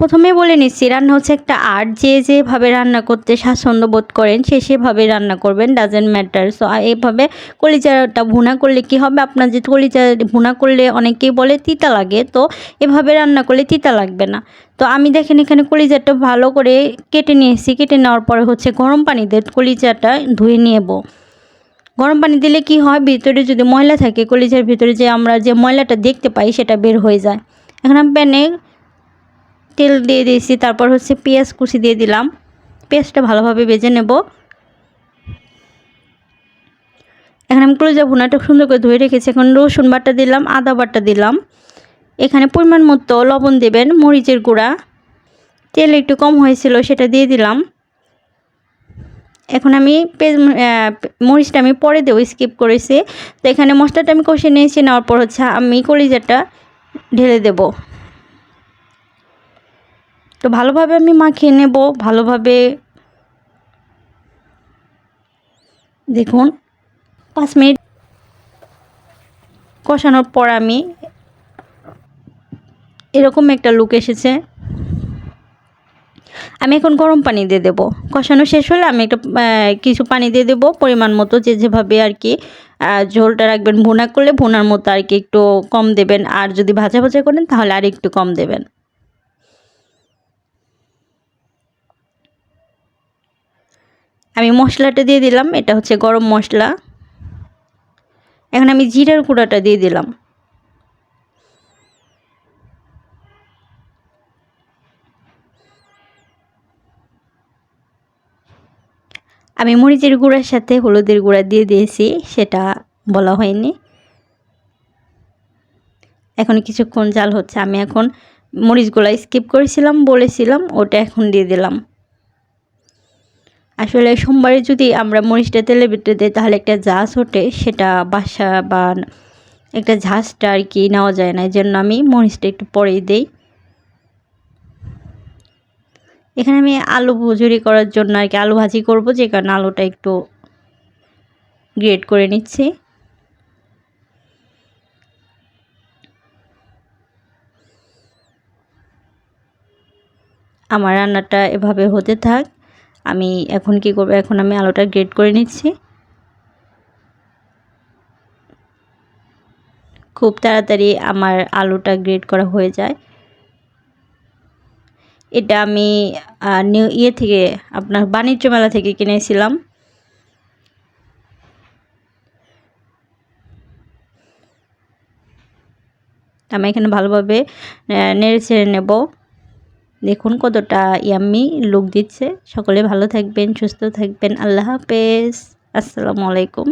প্রথমে বলে নিচ্ছি, রান্না হচ্ছে একটা আর্ট যে যেভাবে রান্না করতে স্বাচ্ছন্দ্য বোধ করেন, সে সেভাবে রান্না করবেন ডাজেন্ট ম্যাটার সো এইভাবে কলিজাটা ভুনা করলে কি হবে? আপনার যে কলিজা ভুনা করলে অনেকেই বলে তিতা লাগে, তো এভাবে রান্না করলে তিতা লাগবে না। তো আমি দেখেন এখানে কলিজাটা ভালো করে কেটে নিয়েছি, কেটে নেওয়ার পরে হচ্ছে গরম পানিতে দিয়ে কলিজাটা ধুয়ে নেব। গরম পানি দিলে কি হয়? ভিতরে যদি ময়লা থাকে, কলিজার ভিতরে যে আমরা যে ময়লাটা দেখতে পাই, সেটা বের হয়ে যায়। এখন প্যানে তেল দিয়ে দিয়েছি, তারপর হচ্ছে পেঁয়াজ কুচি দিয়ে দিলাম। পেঁয়াজটা ভালোভাবে ভেজে নেব। এখানে আমি কলিজা ভুনাটা সুন্দর করে ধুয়ে রেখেছি। এখন রসুন বাটা দিলাম, আদা বাটা দিলাম। এখানে পরিমাণ মতো লবণ দেবেন, মরিচের গুঁড়া। তেল একটু কম হয়েছিল, সেটা দিয়ে দিলাম। এখন আমি মরিচটা আমি পরে দেবো, স্কিপ করেছি। তো এখানে মশলাটা আমি কষে নিয়েছি, নেওয়ার পর হচ্ছে আমি কলিজাটা ঢেলে দেব। তো ভালোভাবে আমি মাখিয়ে নেব, ভালোভাবে দেখুন, পাঁচ মিনিট কষানোর পর আমি এরকম একটা লুক এসেছে। আমি এখন গরম পানি দিয়ে দেবো। কষানো শেষ হলে আমি একটা কিছু পানি দিয়ে দেবো, পরিমাণ মতো যে যেভাবে আর কি ঝোলটা রাখবেন ভুনা করলে ভুনার মতো আর কি একটু কম দেবেন, আর যদি ভাজা ভাজা করেন তাহলে আর একটু কম দেবেন। আমি মশলাটা দিয়ে দিলাম, এটা হচ্ছে গরম মশলা। এখন আমি জিরার গুঁড়াটা দিয়ে দিলাম। আমি মরিচের গুঁড়ার সাথে হলুদের গুঁড়া দিয়ে দিয়েছি, সেটা বলা হয়নি। এখন কিছুক্ষণ জাল হচ্ছে, আমি এখন মরিচগুলো স্কিপ করেছিলাম, বলেছিলাম, ওটা এখন দিয়ে দিলাম। আসলে সোমবারে যদি আমরা মরিচটা তেলে বেটে দিই, তাহলে একটা ঝাঁস ওঠে। সেটা বাসা বা একটা ঝাঁসটা আর কি নেওয়া যায় না। এই জন্য আমি মরিচটা একটু পরেই দিই। এখানে আমি আলু ভুজুরি করার জন্য আর কি আলু ভাজি করব, যে কারণে আলুটা একটু গ্রেট করে নিচ্ছি। আমার রান্নাটা এভাবে হতে থাক। আমি এখন কি করব? এখন আমি আলুটা গ্রেট করে নিচ্ছি। খুব তাড়াতাড়ি আমার আলুটা গ্রেট করা হয়ে যায়। এটা আমি নিউ ইয়ে থেকে, আপনার বাণিজ্য মেলা থেকে কিনেছিলাম। আমি এখানে ভালোভাবে নেড়ে ছেড়ে নেব। দেখুন কতটা ইয়াম্মি লুক দিচ্ছে। সকলে ভালো থাকবেন সুস্থ থাকবেন। আল্লাহ হাফেজ। আসসালামু আলাইকুম।